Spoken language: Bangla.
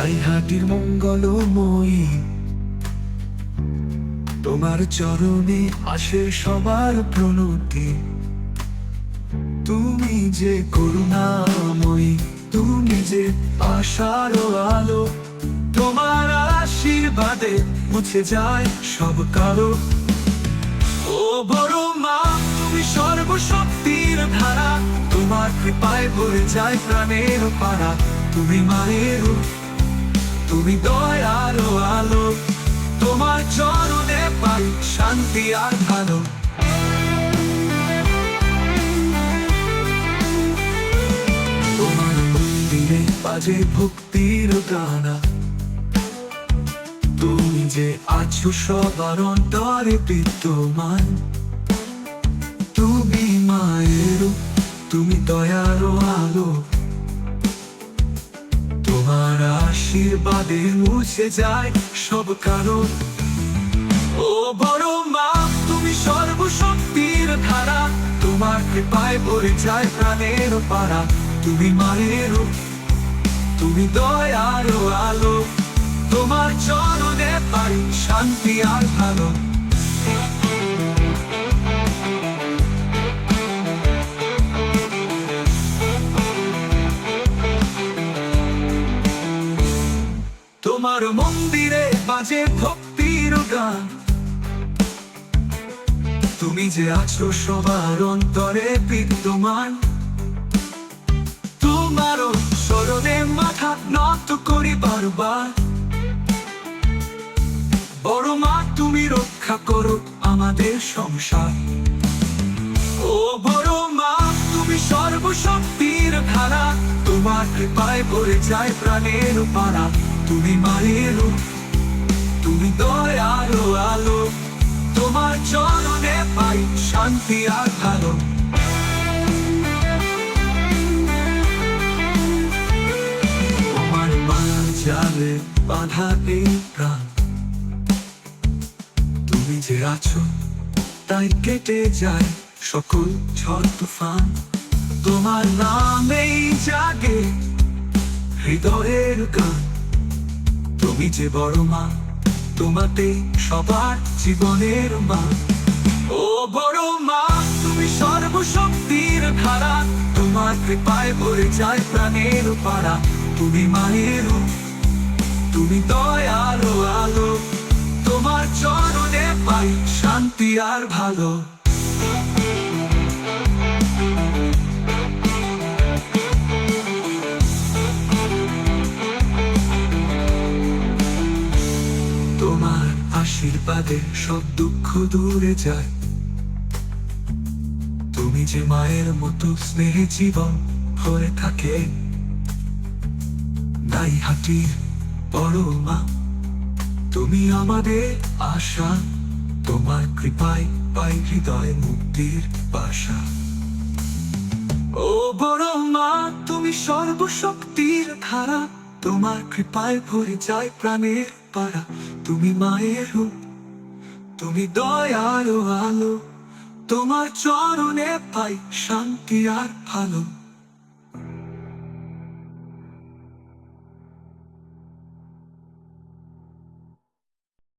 মাটির মঙ্গলময়ী। তোমার চরণে আসে সবার প্রণতি। তুমি যে করুণাময়ী, তুমি যে আশার আলো, তোমার আশীর্বাদে মুছে যায় সব কালো। ও বড় মা, তুমি সর্বশক্তির ধারা, তোমার কৃপায় ভরে যায় প্রাণের পাড়া। তুমি মায়ের তুমি দয়ার আলো, তোমার চরণে পাই শান্তি আর ভালো। তোমার বাজে ভক্তির গানা। তুমি যে আছো সবার অন্তরে বিদ্যমান। তুমি মায়ের, তুমি দয়ার আলো। আশীর্বাদে মুছে যায় সব কারণ। ও বড় মা, তুমি সর্বশক্তির ধারা। তোমার কৃপায় ভরে যায় প্রাণের পাড়া তুমি মায়ের তুমি দয়ার আলো। তোমার চরণে পাই শান্তি আর ভালো। গান। তুমি যে আছো সবার অন্তরে বিদ্যমান। তোমারও স্মরণে মাথা নত করি বারবার। বড় মা তুমি রক্ষা করো আমাদের সংসার। ও বড় মা তুমি সর্বশক্তির ধারা। তোমার কৃপায় ভরে যায় প্রাণের পাড়া। তুমি রূপ, তুমি আলো তোমার চরণে পাই শান্তি আর ভালো। তোমার মায়ার জালে বাধা প্রাণ। তুমি যে আছো, তাই কেটে যায় সকল ঝড় তুফান। তোমার নামেই জাগে হৃদয়ের গান। তুমি যে বড় মা তোমাতে সবার জীবনের মা ও বড় মা, তুমি সর্বশক্তির ধারা। তোমার কৃপায় ভরে যায় প্রাণের পাড়া। তুমি মায়ের তুমি দয়ালো আলো। তোমার চরণে পাই শান্তি আর ভালো। আশীর্বাদে সব দুঃখ দূরে যায়। তুমি যে মায়ের মতো স্নেহে জীবন ভরে থাকে নাই হাটির বড় মা, তুমি আমাদের আশা, তোমার কৃপায় পাই হৃদয় মুক্তির বাসা। ও বড় মা, তুমি সর্বশক্তির ধারা, তোমার কৃপায় ভরে যায় প্রাণের পাড়া তুমি মায়ের রূপ তুমি দয়ালো আলো তোমার চরণে পাই শান্তি আর ভালো।